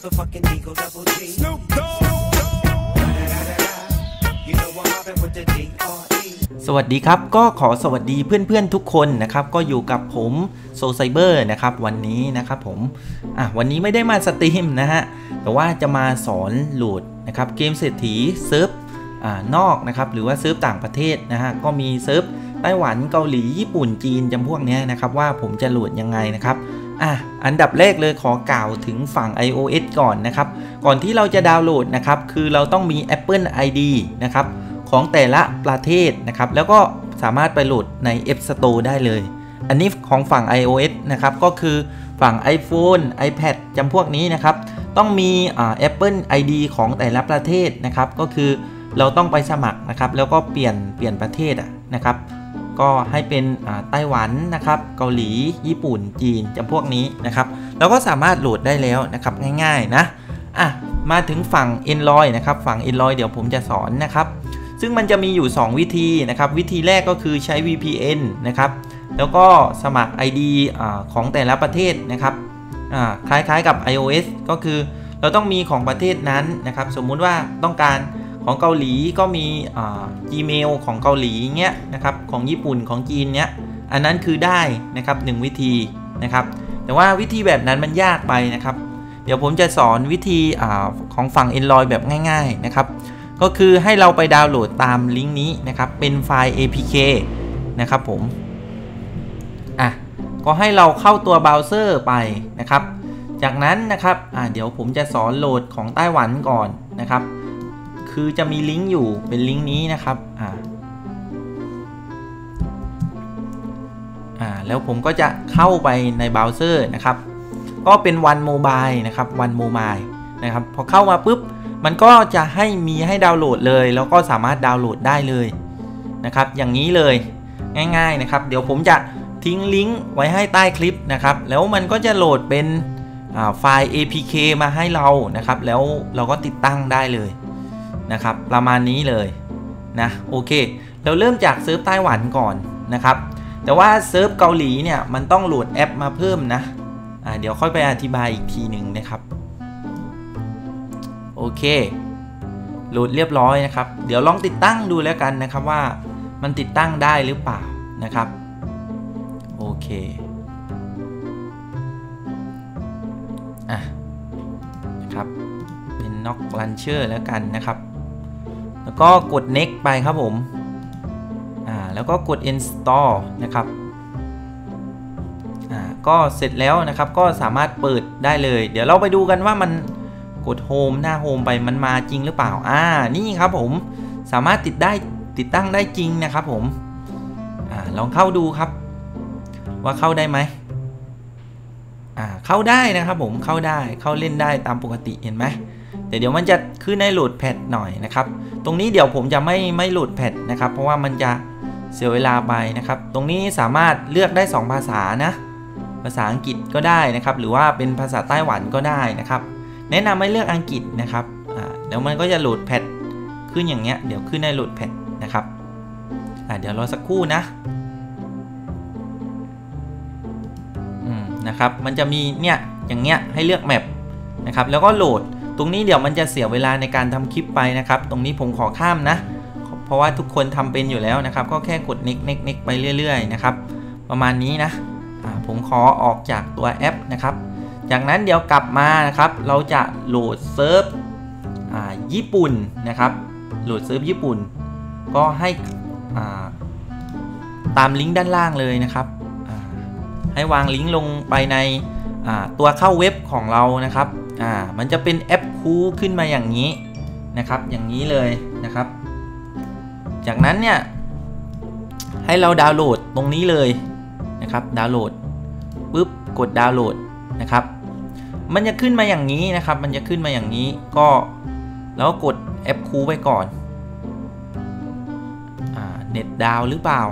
motherfucking Eagle Double G. Snoop Dogg. You know I'm mobbing with the D.R.E. สวัสดีครับ ก็ขอสวัสดีเพื่อนๆทุกคนนะครับ ก็อยู่กับผมโซไซเบอร์นะครับ วันนี้นะครับผม อะวันนี้ไม่ได้มาสตรีมนะฮะ แต่ว่าจะมาสอนโหลดนะครับ เกมเศรษฐีเซิร์ฟอ่านอกนะครับ หรือว่าเซิร์ฟต่างประเทศนะฮะ ก็มีเซิร์ฟไต้หวันเกาหลีญี่ปุ่นจีนจำพวกเนี้ยนะครับ ว่าผมจะโหลดยังไงนะครับ อะอันดับแรกเลยขอกล่าวถึงฝั่ง iOS ก่อนนะครับ ก่อนที่เราจะดาวน์โหลดนะครับ คือเราต้องมี Apple ID นะครับของแต่ละประเทศนะครับ แล้วก็สามารถไปโหลดใน App Store ได้เลย อันนี้ของฝั่ง iOS นะครับ ก็คือฝั่ง iPhone iPad จำพวกนี้นะครับ ต้องมีอ่า Apple ID ของแต่ละประเทศนะครับ ก็คือเราต้องไปสมัครนะครับ แล้วก็เปลี่ยนเปลี่ยนประเทศอะนะครับ ก็ให้เป็นไต้หวันนะครับ เกาหลี ญี่ปุ่น จีนจำพวกนี้นะครับเราก็สามารถโหลดได้แล้วนะครับง่ายๆนะอะมาถึงฝั่ง Android นะครับ ฝั่ง Android เดี๋ยวผมจะสอนนะครับ ซึ่งมันจะมีอยู่ 2 วิธีนะครับ วิธีแรกก็คือใช้ VPN นะครับ แล้วก็สมัคร ID อของแต่ละประเทศนะครับคล้ายๆกับ iOS ก็คือเราต้องมีของประเทศนั้นนะครับ สมมุติว่าต้องการ ของเกาหลีก็มีอ่า Gmail ของเกาหลีเงี้ยนะครับของญี่ปุ่นของจีนเนี้ยอันนั้นคือได้นะครับหนึ่งวิธีนะครับแต่ว่าวิธีแบบนั้นมันยากไปนะครับ เดี๋ยวผมจะสอนวิธีอาของฝั่ง Android แบบง่ายๆนะครับก็คือให้เราไปดาวน์โหลดตามลิงก์นี้นะครับเป็นไฟล์ APK นะครับผมอะก็ให้เราเข้าตัวเบราว์เซอร์ไปนะครับ จากนั้นนะครับอะเดี๋ยวผมจะสอนโหลดของไต้หวันก่อนนะครับ คือจะมีลิงก์อยู่เป็นลิงก์นี้นะครับอ่าอ่าแล้วผมก็จะเข้าไปในเบราว์เซอร์นะครับ ก็เป็นวันโมบายนะครับวันโมบายนะครับพอเข้ามาปุ๊บมันก็จะให้มีให้ดาวน์โหลดเลย แล้วก็สามารถดาวน์โหลดได้เลยนะครับ อย่างนี้เลยง่ายๆนะครับ เดี๋ยวผมจะทิ้งลิงก์ไว้ให้ใต้คลิปนะครับ แล้วมันก็จะโหลดเป็นไฟล์ APK มาให้เรานะครับ แล้วเราก็ติดตั้งได้เลย นะครับ ประมาณนี้เลยนะโอเค เราเริ่มจากเซิร์ฟไต้หวันก่อนนะครับ แต่ว่าเซิร์ฟเกาหลีเนี่ยมันต้องโหลดแอปมาเพิ่มนะะเดี๋ยวค่อยไปอธิบายอีกทีหนึ่งนะครับโอเคโหลดเรียบร้อยนะครับ เดี๋ยวลองติดตั้งดูแล้วกันนะครับว่ามันติดตั้งได้หรือเปล่านะครับโอเคอะนะครับเป็น Knock Launcher แล้วกันนะครับ แล้วก็กด next ไปครับผม อ่า แล้วก็กด install นะครับ อ่า ก็เสร็จแล้วนะครับ ก็สามารถเปิดได้เลย เดี๋ยวเราไปดูกันว่ามันกด Home หน้า Home ไปมันมาจริงหรือเปล่า อ่า นี่ครับผม สามารถติดได้ติดตั้งได้จริงนะครับผม อ่า ลองเข้าดูครับ ว่าเข้าได้ไหมอ่า เข้าได้นะครับผม เข้าได้ เข้าเล่นได้ตามปกติ เห็นไหม แต่เดี๋ยวมันจะขึ้นในโหลดแพดหน่อยนะครับ ตรงนี้เดี๋ยวผมจะไม่ไม่โหลดแพดนะครับ เพราะว่ามันจะเสียเวลาไปนะครับ ตรงนี้สามารถเลือกได้ 2 ภาษานะ ภาษาอังกฤษก็ได้นะครับ หรือว่าเป็นภาษาไต้หวันก็ได้นะครับ แนะนำให้เลือกอังกฤษนะครับแล้วมันก็จะโหลดแพดขึ้นอย่างเงี้ย เดี๋ยวขึ้นในโหลดแพดนะครับเดี๋ยวรอสักครู่นะนะครับ มันจะมีเนี่ยอย่างเงี้ยให้เลือกแมปนะครับ แล้วก็โหลด ตรงนี้เดี๋ยวมันจะเสียเวลาในการทำคลิปไปนะครับ ตรงนี้ผมขอข้ามนะ เพราะว่าทุกคนทำเป็นอยู่แล้วนะครับ ก็แค่กด next next next ไปเรื่อยๆนะครับ ประมาณนี้นะผมขอออกจากตัวแอปนะครับ จากนั้นเดี๋ยวกลับมานะครับ เราจะโหลดเซิร์ฟญี่ปุ่นนะครับ โหลดเซิร์ฟญี่ปุ่น ก็ให้าตามลิงก์ด้านล่างเลยนะครับ ให้วางลิงก์ลงไปใน ตัวเข้าเว็บของเรานะครับอ่ามันจะเป็นแอปคูขึ้นมาอย่างนี้นะครับอย่างนี้เลยนะครับ จากนั้นเนี่ยให้เราดาวน์โหลดตรงนี้เลยนะครับดาวน์โหลดปุ๊บกดดาวน์โหลดนะครับ มันจะขึ้นมาอย่างนี้นะครับ มันจะขึ้นมาอย่างนี้ก็แล้วกดแอปคูไปก่อนอ่าเน็ตดาวหรือเปล่า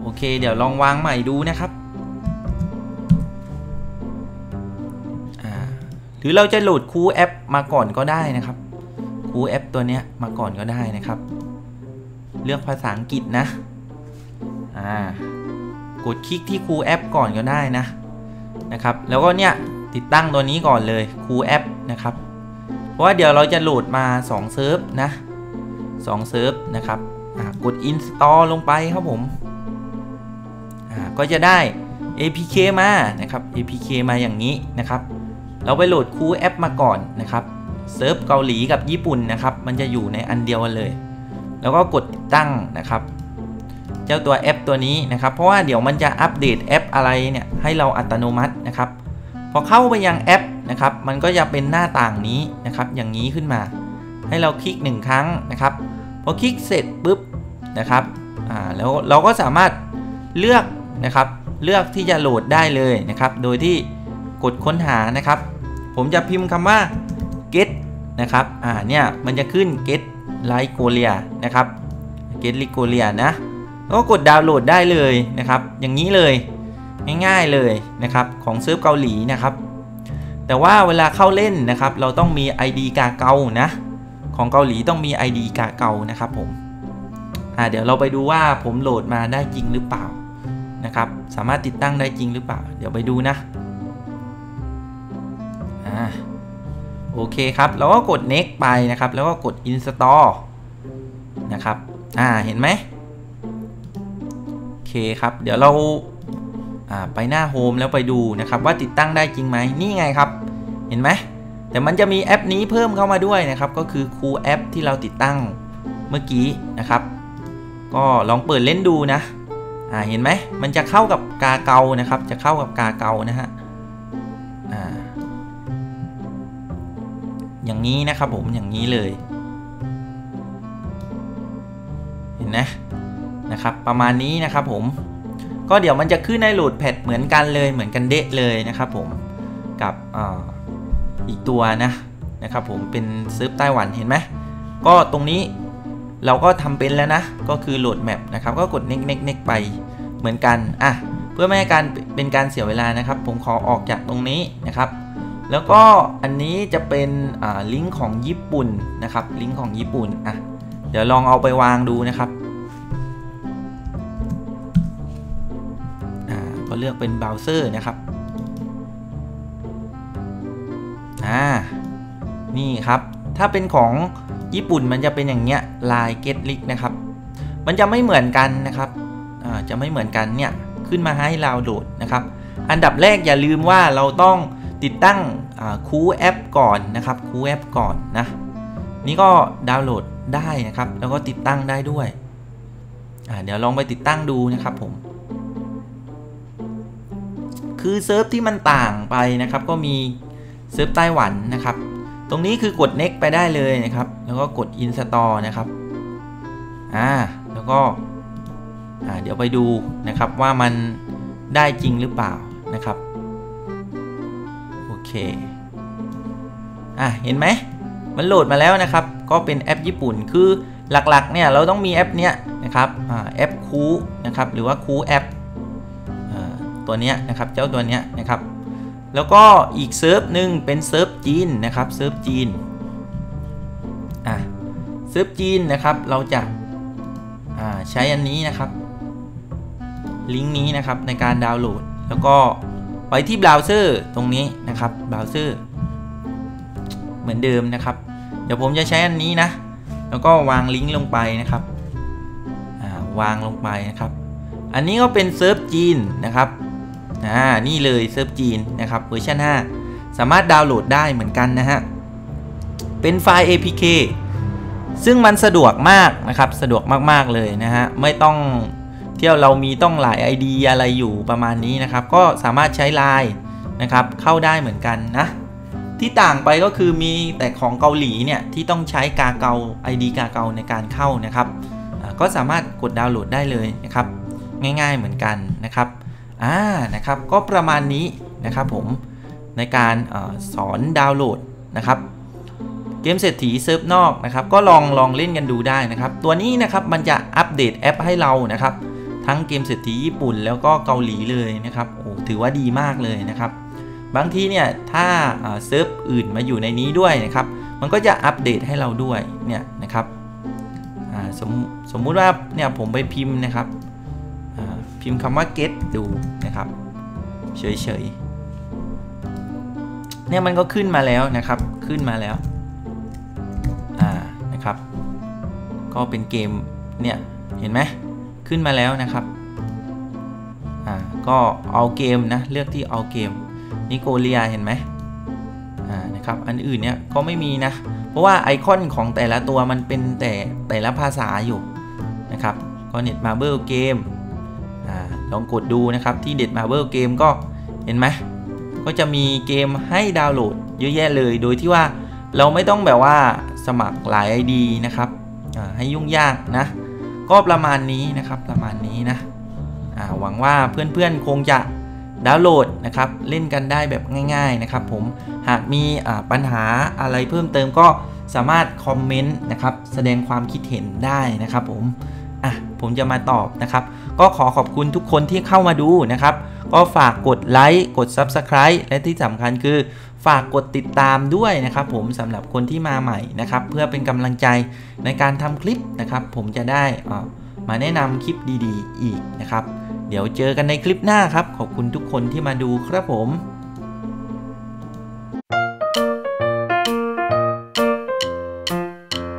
โอเค เดี๋ยวลองวางใหม่ดูนะครับ หรือเราจะโหลดคูแอปมาก่อนก็ได้นะครับคูแอปตัวเนี้ยมาก่อนก็ได้นะครับ เลือกภาษาอังกฤษนะอ่ากดคลิกที่คูแอปก่อนก็ได้นะนะครับ แล้วก็เนี่ยติดตั้งตัวนี้ก่อนเลยคูแอปนะครับ เพราะว่าเดี๋ยวเราจะโหลดมา2เซิร์ฟนะ2เซิร์ฟนะครับกด install ลงไปครับผมก็จะได้ APK มานะครับ APK มาอย่างนี้นะครับ เราไปโหลดคูแอปมาก่อนนะครับเซิร์ฟเกาหลีกับญี่ปุ่นนะครับ มันจะอยู่ในอันเดียวกันเลย แล้วก็กดติดตั้งนะครับ เจ้าตัวแอปตัวนี้นะครับ เพราะว่าเดี๋ยวมันจะอัปเดตแอปอะไรเนี่ยให้เราอัตโนมัตินะครับ พอเข้าไปยังแอปนะครับ มันก็จะเป็นหน้าต่างนี้นะครับ อย่างนี้ขึ้นมา ให้เราคลิกหนึ่งครั้งนะครับ พอคลิกเสร็จปุ๊บนะครับ อ่า แล้วเราก็สามารถเลือกนะครับ เลือกที่จะโหลดได้เลยนะครับ โดยที่กดค้นหานะครับ ผมจะพิมพ์คำว่า get นะครับ อ่า เนี่ย มันจะขึ้น get l i g o l i a นะครับ get l i g o l i a นะก็กดดาวน์โหลดได้เลยนะครับ อย่างนี้เลย ง่ายๆเลยนะครับ ของเซิร์ฟเกาหลีนะครับ แต่ว่าเวลาเข้าเล่นนะครับ เราต้องมี ID กาเกานะ ของเกาหลีต้องมี ID กาเกานะครับผม อ่า เดี๋ยวเราไปดูว่าผมโหลดมาได้จริงหรือเปล่านะครับ สามารถติดตั้งได้จริงหรือเปล่า เดี๋ยวไปดูนะ โอเคครับเราก็กด next ไปนะครับ แล้วก็กด install นะครับ อ่า เห็นไหมโอเคครับ เดี๋ยวเราไปหน้าโฮมแล้วไปดูนะครับว่าติดตั้งได้จริงไหมนี่ไงครับ เห็นไหมแต่มันจะมีแอปนี้เพิ่มเข้ามาด้วยนะครับ ก็คือคูแอปที่เราติดตั้งเมื่อกี้นะครับ ก็ลองเปิดเล่นดูนะอ่าเห็นไหมมันจะเข้ากับกาเกานะครับ จะเข้ากับกาเกานะฮะอ่า อย่างนี้นะครับผมอย่างนี้เลย เห็นนะนะครับ ประมาณนี้นะครับผมก็เดี๋ยวมันจะขึ้นในโหลดแพดเหมือนกันเลยเหมือนกันเดะเลยนะครับผมกับออีกตัวนะนะครับผมเป็นเซิร์ฟไต้หวันเห็นไหมก็ตรงนี้เราก็ทำเป็นแล้วนะ ก็คือโหลดแมปนะครับ ก็กดเน็กเน็กเน็กไปเหมือนกันอะเพื่อไม่ให้การเป็นการเสียเวลานะครับ ผมขอออกจากตรงนี้นะครับ แล้วก็อันนี้จะเป็นลิงก์ของญี่ปุ่นนะครับ ลิงก์ของญี่ปุ่นอะเดี๋ยวลองเอาไปวางดูนะครับอ่าก็เลือกเป็นเบราว์เซอร์นะครับอ่านี่ครับ ถ้าเป็นของญี่ปุ่นมันจะเป็นอย่างเงี้ยลาย get link นะครับ มันจะไม่เหมือนกันนะครับอ่าจะไม่เหมือนกันเนี่ยขึ้นมาให้เราโหลดนะครับ อันดับแรกอย่าลืมว่าเราต้อง ติดตั้งคูแอปก่อนนะครับคูแอปก่อนนะนี่ก็ดาวน์โหลดได้นะครับ แล้วก็ติดตั้งได้ด้วยเดี๋ยวลองไปติดตั้งดูนะครับผม คือเซิร์ฟที่มันต่างไปนะครับ ก็มีเซิร์ฟไต้หวันนะครับ ตรงนี้คือกด next ไปได้เลยนะครับ แล้วก็กด install นะครับอ่าแล้วก็อ่าเดี๋ยวไปดูนะครับว่ามันได้จริงหรือเปล่านะครับ เคอะเห็นไหมมันโหลดมาแล้วนะครับ ก็เป็นแอปญี่ปุ่นคือหลักๆเนี่ยเราต้องมีแอปเนี้ยนะครับอแอปคูนะครับหรือว่าคูแอปตัวเนี้ยนะครับเจ้าตัวเนี้ยนะครับแล้วก็อีกเซิร์ฟหนึ่งเป็นเซิร์ฟจีนนะครับเซิร์ฟจีนอะเซิร์ฟจีนนะครับเราจะาใช้อันนี้นะครับลิงก์นี้นะครับในการดาวน์โหลด แล้วก็ ไปที่เบราว์เซอร์ตรงนี้นะครับเบราว์เซอร์เหมือนเดิมนะครับ เดี๋ยวผมจะใช้อันนี้นะ แล้วก็วางลิงก์ลงไปนะครับวางลงไปนะครับ อันนี้ก็เป็นเซิร์ฟจีนนะครับอ่านี่เลยเซิร์ฟจีนนะครับเวอร์ชัน5สามารถดาวน์โหลดได้เหมือนกันนะฮะเป็นไฟล์ APK ซึ่งมันสะดวกมากนะครับ สะดวกมาก ๆ เลยนะฮะ ไม่ต้อง เที่ยวเรามีต้องหลาย ID อะไรอยู่ประมาณนี้นะครับ ก็สามารถใช้ไลน์นะครับเข้าได้เหมือนกันนะ ที่ต่างไปก็คือมีแต่ของเกาหลีเนี่ยที่ต้องใช้กาเกา ID กาเกาในการเข้านะครับ ก็สามารถกดดาวน์โหลดได้เลยนะครับ ง่ายๆเหมือนกันนะครับอ่านะครับก็ประมาณนี้นะครับผมในการอสอนดาวน์โหลดนะครับเกมเศรษฐีเซิร์ฟนอกนะครับก็ลองลองเล่นกันดูได้นะครับ ตัวนี้นะครับมันจะอัปเดตแอปให้เรานะครับ ทั้งเกมเศรษฐีญี่ปุ่นแล้วก็เกาหลีเลยนะครับโอ้ถือว่าดีมากเลยนะครับ บางทีเนี่ยถ้าเซิร์ฟอื่นมาอยู่ในนี้ด้วยนะครับ มันก็จะอัปเดตให้เราด้วยเนี่ยนะครับสมสมมุติว่าเนี่ยผมไปพิมพ์นะครับพิมพ์คำว่า get ดูนะครับเฉยๆเนี่ยมันก็ขึ้นมาแล้วนะครับขึ้นมาแล้วอ่านะครับ ก็เป็นเกมเนี่ยเห็นไหม ขึ้นมาแล้วนะครับอ่าก็เอาเกมนะเลือกที่เอาเกมนิโกเลียเห็นไหมอ่านะครับอันอื่นเนี่ยก็ไม่มีนะ เพราะว่าไอคอนของแต่ละตัวมันเป็นแต่แต่ละภาษาอยู่นะครับก็เน็ตมาเบิลเกมอ่าลองกดดูนะครับที่เด็ดมาเบิลเกมก็เห็นไหมก็จะมีเกมให้ดาวน์โหลดเยอะแยะเลยโดยที่ว่าเราไม่ต้องแบบว่าสมัครหลาย ID นะครับให้ยุ่งยากนะ ก็ประมาณนี้นะครับประมาณนี้นะหวังว่าเพื่อนๆคงจะดาวน์โหลดนะครับเล่นกันได้แบบง่ายๆนะครับผมหากมีปัญหาอะไรเพิ่มเติมก็สามารถคอมเมนต์นะครับแสดงความคิดเห็นได้นะครับผมอะผมจะมาตอบนะครับ ก็ขอขอบคุณทุกคนที่เข้ามาดูนะครับ ก็ฝากกดไลค์กด Subscribe และที่สำคัญคือ ฝากกดติดตามด้วยนะครับผมสำหรับคนที่มาใหม่นะครับเพื่อเป็นกำลังใจในการทำคลิปนะครับผมจะได้มาแนะนำคลิปดีๆ อีกนะครับ เดี๋ยวเจอกันในคลิปหน้าครับ ขอบคุณทุกคนที่มาดูครับผม